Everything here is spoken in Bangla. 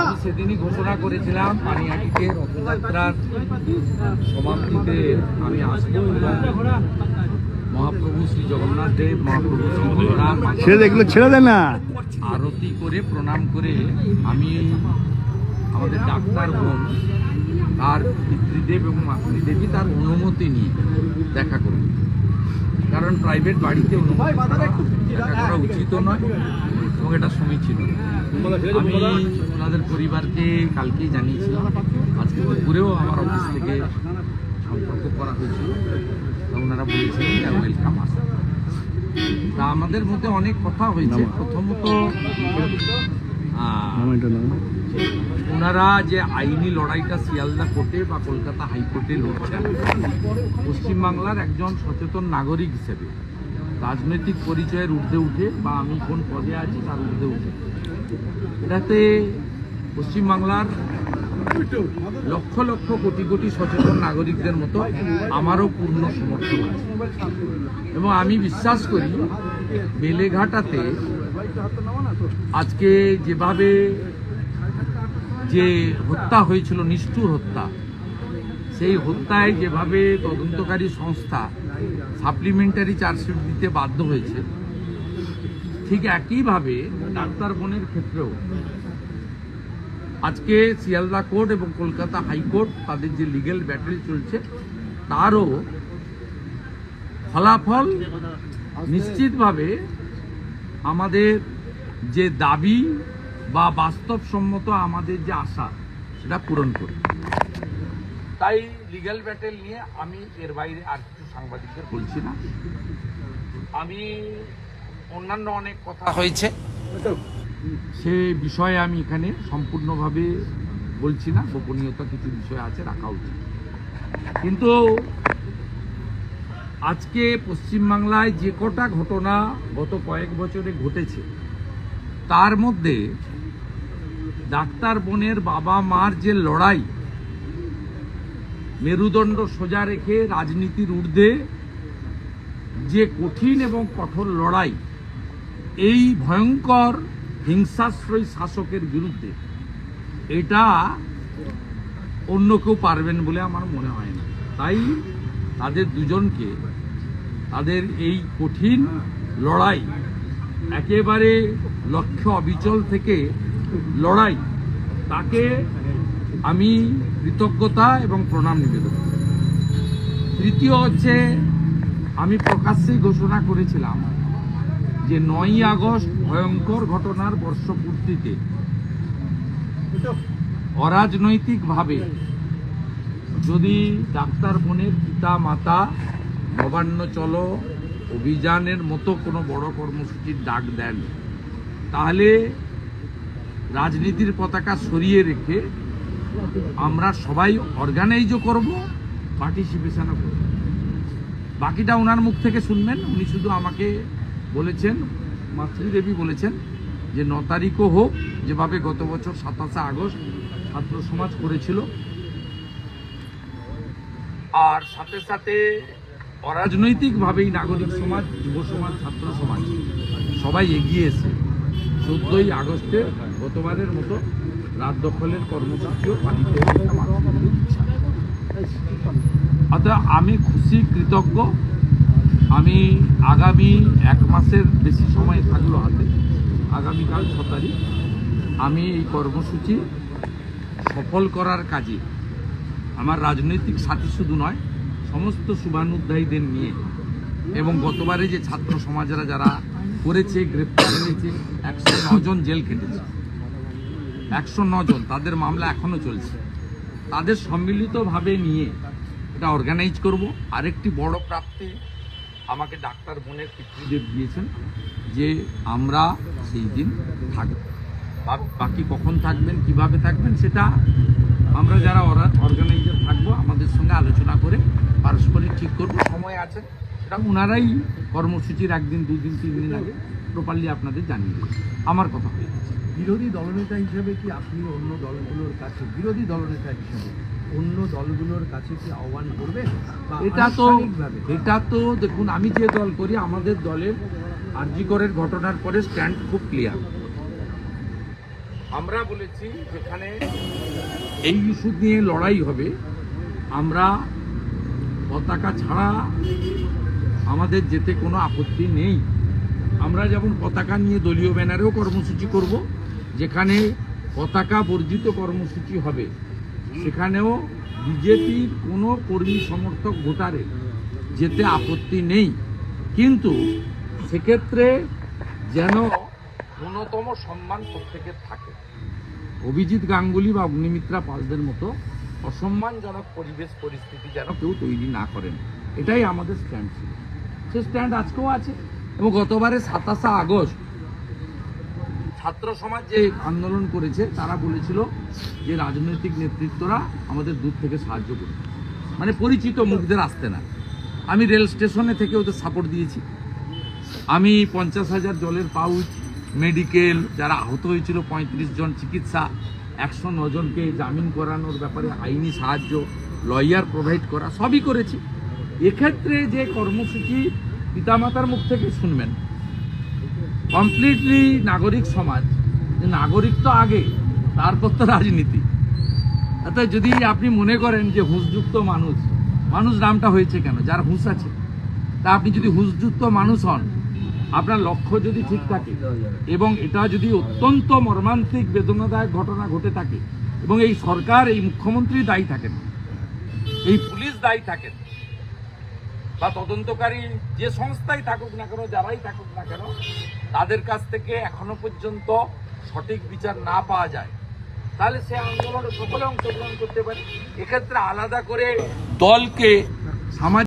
আমি সেদিনই ঘোষণা করেছিলাম পানিহাটিতে রথযাত্রার সমাপ্তিতে আমি আসব মহাপ্রভু শ্রী জগন্নাথ দেব মহাপ্রভু শ্রী বলরাম ছেড়ে দে এগুলো ছেড়ে না। আরতি করে প্রণাম করে আমি আমাদের ডাক্তার বোন তার পিতৃদেব এবং মাতৃদেবী তার অনুমতি নিয়ে দেখা করব। কারণ প্রাইভেট বাড়িতে অনুমতি দেখা করা উচিত নয়। এটা সমীচীন নয়। আমি ওনাদের পরিবারকে কালকেই জানিয়েছিলাম। আজকে দুপুরেও আমার অফিস থেকে সম্পর্ক করা হয়েছিল। ওনারা বলেছিলেন যে ওয়েলকাম আসা। তা আমাদের মধ্যে অনেক কথা হয়েছে। প্রথমত। ওনারা যে আইনি লড়াইটা শিয়ালদা কোর্টে বা কলকাতা হাইকোর্টে লড়ছেন পশ্চিমবাংলার একজন সচেতন নাগরিক হিসেবে। রাজনৈতিক পরিচয়ের ঊর্ধ্বে উঠে বা আমি কোন পদে আছি তার ঊর্ধ্বে উঠে। এটাতে পশ্চিমবাংলার লক্ষ লক্ষ কোটি কোটি সচেতন নাগরিকদের মতো আমারও পূর্ণ সমর্থন আছে। এবং আমি বিশ্বাস করি বেলেঘাটাতে আজকে যেভাবে যে হত্যা হয়েছিল, নিষ্ঠুর হত্যা, সেই হত্যায় যেভাবে তদন্তকারী সংস্থা সাপ্লিমেন্টারি চার্জশিট দিতে বাধ্য হয়েছে। ঠিক একইভাবে ডাক্তার বোনের ক্ষেত্রেও আজকে শিয়ালদা কোর্ট এবং কলকাতা হাইকোর্ট তাদের যে লিগ্যাল ব্যাটেল চলছে, তারও ফলাফল নিশ্চিতভাবে আমাদের যে দাবি বা বাস্তবসম্মত আমাদের যে আশা, সেটা পূরণ করবে। তাই লিগ্যাল ব্যাটেল নিয়ে আমি এর বাইরে আর সাংবাদিকদের বলছি না। আমি অন্যান্য অনেক কথা হয়েছে। সে বিষয়ে আমি এখানে সম্পূর্ণভাবে বলছি না গোপনীয়তা কিছু বিষয় আছে রাখা উচিত। কিন্তু আজকে পশ্চিমবাংলায় যে কটা ঘটনা গত কয়েক বছরে ঘটেছে তার মধ্যে ডাক্তার বোনের বাবা মার যে লড়াই মেরুদণ্ড সোজা রেখে রাজনীতির ঊর্ধ্বে যে কঠিন এবং কঠোর লড়াই, এই ভয়ঙ্কর হিংসাশ্রয়ী শাসকের বিরুদ্ধে, এটা অন্য কেউ পারবেন বলে আমার মনে হয় না। তাই তাদের দুজনকে, তাদের এই কঠিন লড়াই, একেবারে লক্ষ্য অবিচল থেকে লড়াই, তাকে আমি কৃতজ্ঞতা এবং প্রণাম নিবেদন। তৃতীয় হচ্ছে, আমি প্রকাশ্যেই ঘোষণা করেছিলাম যে নয়ই আগস্ট ভয়ঙ্কর ঘটনার বর্ষপূর্তিতে অরাজনৈতিকভাবে যদি ডাক্তার বোনের পিতা মাতা নবান্ন চলো অভিযানের মতো কোনো বড় কর্মসূচির ডাক দেন, তাহলে রাজনীতির পতাকা সরিয়ে রেখে আমরা সবাই অর্গানাইজও করব পার্টিসিপেশনও করব। বাকিটা ওনার মুখ থেকে শুনবেন। উনি শুধু আমাকে বলেছেন, মাতৃদেবী বলেছেন যে, ন তারিখও হোক, যেভাবে গত বছর সাতাশে আগস্ট ছাত্র সমাজ করেছিল। আর সাথে সাথে অরাজনৈতিকভাবেই নাগরিক সমাজ, যুব সমাজ, ছাত্র সমাজ, সবাই এগিয়ে এসে চোদ্দই আগস্টে গতবারের মতো রাত দখলের কর্মসূচিও পালিত। অর্থাৎ আমি খুশি, কৃতজ্ঞ। আমি আগামী এক মাসের বেশি সময় থাকল হাতে। আগামীকাল ছ তারিখ। আমি এই কর্মসূচি সফল করার কাজে। আমার রাজনৈতিক সাথী শুধু নয়, সমস্ত শুভানুধ্যায়ীদের নিয়ে এবং গতবারে যে ছাত্র সমাজরা যারা করেছে, গ্রেপ্তার হয়েছে, একশো নজন জেল কেটেছে একশো জন, তাদের মামলা এখনও চলছে। তাদের সম্মিলিতভাবে নিয়ে এটা অর্গানাইজ করব। আরেকটি বড় প্রাপ্তে আমাকে ডাক্তার বোনের পিতৃদেব দিয়েছেন যে আমরা সেই দিন থাকব। বাকি কখন থাকবেন, কীভাবে থাকবেন সেটা আমরা যারা অর্গানাইজার থাকব, আমাদের সঙ্গে আলোচনা করে পারস্পরিক ঠিক করব। সময় আছে। সেটা ওনারাই কর্মসূচির একদিন, দুদিন, তিন দিন আগে প্রপারলি আপনাদের জানিয়ে দেবে। আমার কথা হয়ে গেছে। বিরোধী দলনেতা হিসেবে কি আপনি অন্য দলগুলোর কাছে বিরোধী দলনেতা হিসেবে অন্য দলগুলোর কাছে কি আহ্বান করবেন? এটা তো? এটা তো দেখুন আমি যে দল করি আমাদের দলের আরজিকরের ঘটনার পরে স্ট্যান্ড খুব ক্লিয়ার। আমরা বলেছি যেখানে এই ইস্যু নিয়ে লড়াই হবে আমরা পতাকা ছাড়া আমাদের যেতে কোনো আপত্তি নেই। আমরা যেমন পতাকা নিয়ে দলীয় ব্যানারেও কর্মসূচি করব যেখানে পতাকা বর্জিত কর্মসূচি হবে, সেখানেও বিজেপির কোনো কর্মী সমর্থক ভোটারের যেতে আপত্তি নেই। কিন্তু সেক্ষেত্রে যেন ন্যূনতম সম্মান প্রত্যেকের থাকে। অভিজিৎ গাঙ্গুলি বা অগ্নিমিত্রা পালদের মতো অসম্মানজনক পরিবেশ পরিস্থিতি যেন কেউ তৈরি না করেন। এটাই আমাদের স্ট্যান্ড ছিল। সে স্ট্যান্ড আজকেও আছে এবং গতবারে সাতাশে আগস্ট ছাত্র সমাজ যে আন্দোলন করেছে, তারা বলেছিল যে রাজনৈতিক নেতৃত্বরা আমাদের দূর থেকে সাহায্য করবে। মানে পরিচিত মুখদের আসতে না। আমি রেল স্টেশনে থেকে ওদের সাপোর্ট দিয়েছি। আমি পঞ্চাশ হাজার জলের পাউচ মেডিকেল যারা আহত হয়েছিল, পঁয়ত্রিশ জন চিকিৎসা, একশো নজনকে জামিন করানোর ব্যাপারে আইনি সাহায্য লয়ার প্রোভাইড করা, সবই করেছি। এক্ষেত্রে যে কর্মসূচি পিতামাতার মুখ থেকে শুনবেন কমপ্লিটলি নাগরিক সমাজ। নাগরিক তো আগে, তারপর তো রাজনীতি। অর্থাৎ যদি আপনি মনে করেন যে হুঁসযুক্ত মানুষ মানুষ নামটা হয়েছে কেন? যার হুঁস আছে। তা আপনি যদি হুঁশযুক্ত মানুষ হন, আপনার লক্ষ্য যদি ঠিক থাকে, এবং এটা যদি অত্যন্ত মর্মান্তিক, বেদনাদায়ক ঘটনা ঘটে থাকে, এবং এই সরকার, এই মুখ্যমন্ত্রী দায়ী থাকেন, এই পুলিশ দায়ী থাকেন বা তদন্তকারী যে সংস্থাই থাকুক না কেন, যারাই থাকুক না কেন, তাদের কাছ থেকে এখনও পর্যন্ত সঠিক বিচার না পাওয়া যায়। তাহলে সে আন্দোলনে সকলে অংশগ্রহণ করতে পারে। এক্ষেত্রে আলাদা করে দলকে সামাজিক